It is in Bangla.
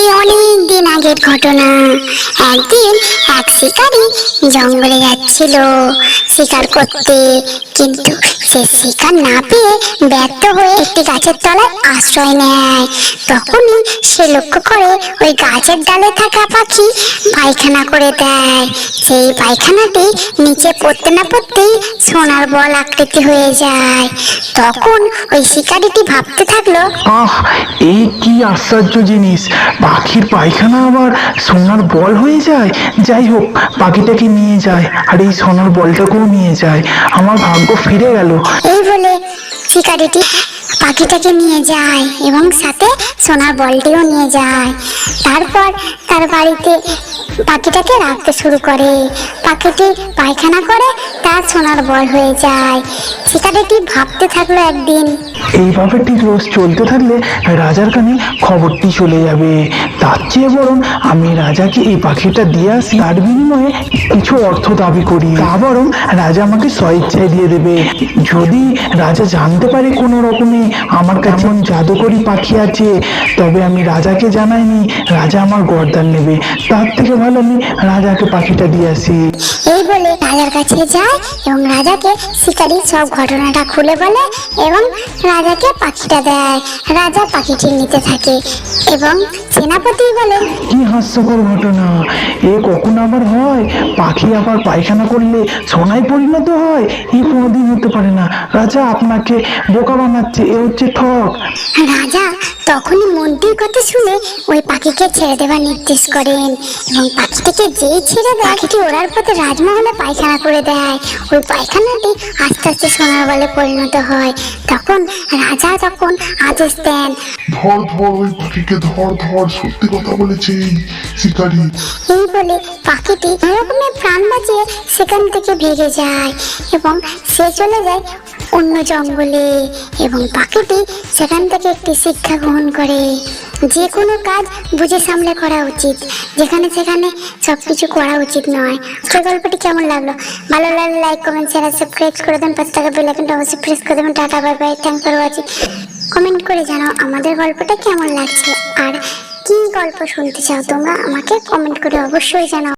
সে অনেক দিন আগের ঘটনা। একদিন এক শিকারী জঙ্গলে যাচ্ছিল। শিকার করতে, কিন্তু সে শিকার না পেয়ে ব্যর্থ হয়ে একটি গাছের তলায় আশ্রয় নেয়। তখনই সে লক্ষ্য করে ওই গাছের ডালে থাকা পাখি পায়খানা করে দেয়। সেই পায়খানাটি নিচে পড়তে না পড়তেই সোনার বল আকৃতি হয়ে যায়। তখন ওই শিকারিটি ভাবতে থাকল, আহ এই কি আশ্চর্য জিনিস! পাখির পায়খানা আবার সোনার বল হয়ে যায়? যাই হোক, পাখিটাকে নিয়ে যায়, আর এই সোনার বলটাকেও নিয়ে যায়। আমার ভাগ্য ফিরে গেল। এই বলে শিকারিটি পাখিটাকে নিয়ে যায় এবং সাথে সোনার বলটিও নিয়ে যায়। তারপর তার বাড়িতে পাখিটাকে রাখতে শুরু করে। পাখিটি পায়খানা করে, তার সোনার বল হয়ে যায়। শিকারিটি ভাবতে থাকল একদিন। এইভাবে ঠিক রোজ চলতে থাকলে রাজার কানে খবরটি চলে যাবে। তার চেয়ে বরং আমি রাজাকে এই পাখিটা দিয়ে আসি। তার বিনিময়ে কিছু অর্থ দাবি করি। তা বরং রাজা আমাকে স্বেচ্ছায় দিয়ে দেবে। যদি রাজা জানতে পারে কোনো রকমে আমার কাছে এমন জাদুকরি পাখি আছে, তবে আমি রাজাকে জানাইনি। রাজা আমার গর্দান নেবে। তার থেকে ভালো আমি রাজাকে পাখিটা দিয়ে আসি। এই বলে রাজার কাছে যায় এবং রাজাকে শিকারি সব ঘটনাটা খুলে বলে এবং রাজাকে পাখিটা দেয়। রাজা পাখিটি নিতে থাকে এবং সেনাপতি বলে কি হাস্যকর ঘটনা। এ কখন আবার হয়? পাখি আবার পায়খানা করলে সোনায় পরিণত হয়? এ কোনোদিন হতে পারে না। রাজা আপনাকে বোকা বানাচ্ছে এ হচ্ছে ঠক রাজা তখনই মন্ত্রীর কথা শুনে ওই পাখিকে ছেড়ে দেওয়ার নির্দেশ করেন এবং পাখিটিকে যেই ছেড়ে দেয় পাখিটি ওড়ার পথে রাজমহলে পায়খানা করে দেয় ওই পায়খানাটি আস্তে আস্তে সোনার বলে পরিণত হয়। তখন রাজা তখন আদেশ দেন ধর ধর ওই পাখিকে ধর ধর সত্যি কথা বলেছে এই শিকারি। এই বলে পাখিটি এরকমের প্রাণ বাঁচিয়ে সেখান থেকে ভেগে যায় এবং সে চলে যায় অন্য জঙ্গলে এবং পাখিটি সেখান থেকে একটি শিক্ষা গ্রহণ করে। যে কোনো কাজ বুঝে সামলে করা উচিত। যেখানে সেখানে সব কিছু করা উচিত নয়। আজকে গল্পটি কেমন লাগল? ভালো লাগলে লাইক কমেন্ট শেয়ার সাবস্ক্রাইব করে দেন পাঁচ টাকা বেল আইকনটা অবশ্যই প্রেস করে দেবেন। Tata bye bye thank for watching comment করে জানাও আমাদের গল্পটা কেমন লাগছে। আর কি গল্প শুনতে চাও তোমরা আমাকে কমেন্ট করে অবশ্যই জানাও।